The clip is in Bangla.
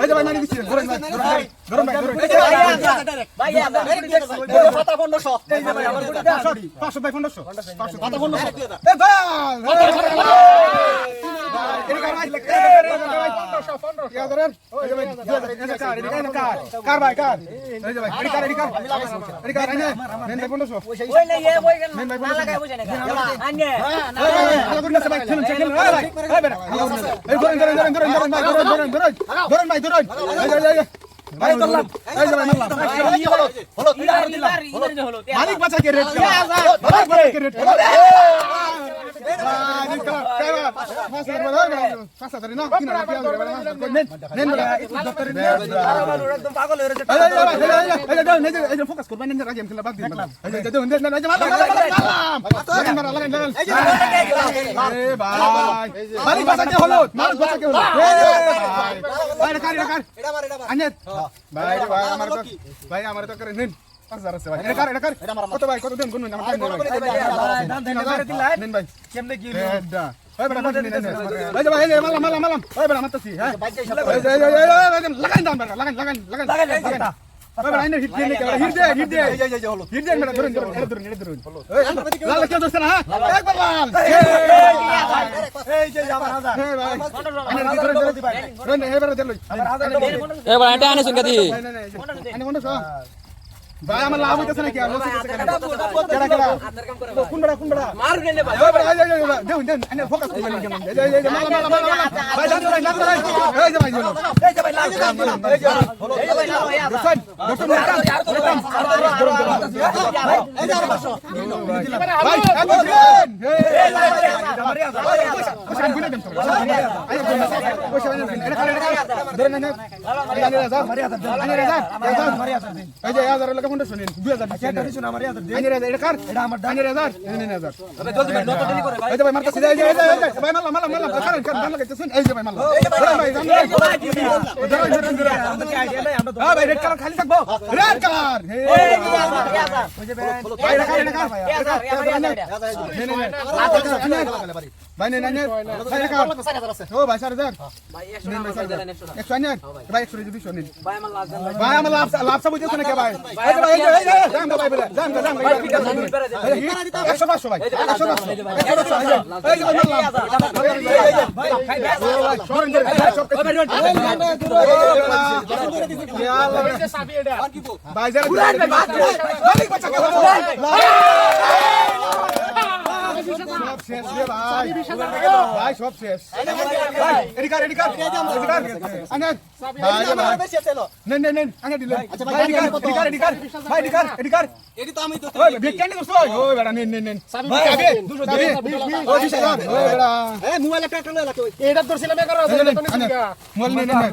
যে ভাই মানে দিচ্ছি মালিক বাঁচা কে রেট মালিক বাঁচা কে রেট ভাই আমার তো করে নিন হ্যাঁ হ্যাঁ এবারে আনে শুনকে ভাই আমার লাভ হইতেছে নাকি আর লস হইতেছে কেডা কেডা কোন বড়া মার নে ভাই দেউ দেন আনে ফোকাস মালা মালা ভাই ধরে জান ধরে এই যে ভাই হলো এই যে ভাই লাল এই এই যে ভাই লাল ভাই দোস্ত দোস্ত মেরা আর তো এই যে আর 500 ভাই একদম দেন এই পয়সা গুনে দেন তো আই পয়সা দেন এটা কারে এটা ধরে নেন আনে রাজা আনে রাজা এই যে 1000 টাকা ফোন শুনেন 2000 টাকা দিছেন আমার 1000 আনে রাজা এটা কার এটা আমার আনে রাজা নেন 1000 জলদি ভাই নত করে ভাই এই যে ভাই মারতেছি এই এই যে ভাই মারলাম মারলাম মারলাম কারণ কারণ লাগাইতেছেন এই যে ভাই মারলাম ভাই ধরেন হ্যাঁ ভাই রেড কালার খালি থাকব রেড কালার ভাই রাখা রাখা ভাই নেন নেন ভাই রাখা ও ভাই স্যার স্যার নেন ভাই স্যার একশো আনেন ভাই একশো যদি শোনেন ভাই আমার লাল ভাই আমার লাভ লাভ সব বুঝেছ নাকি ভাই একশো পাঁচশো এই যে ভাই মারলাম সরেন ধরে সব শেষ রে ভাই। ভাই সব শেষ। ভাই এদিকার এদিকার এদিকার আনেন ভাই ভাই বেশি আছে লো নেন নেন নেন। আনে দিলেন। ভাই এদিকার এদিকার এদিকার ভাই এদিকার এদিকার এডি তো আমি তো ওই বিকেন্ডি করছ ওই বেড়া নেন নেন নেন। ভাই আগে। দুশো দিবি ওই বিশ ওই বেড়া এ মোবাইল একটা একটা লাগে এটা ধরছিলাম 11000 মোবাইল নেন নেন।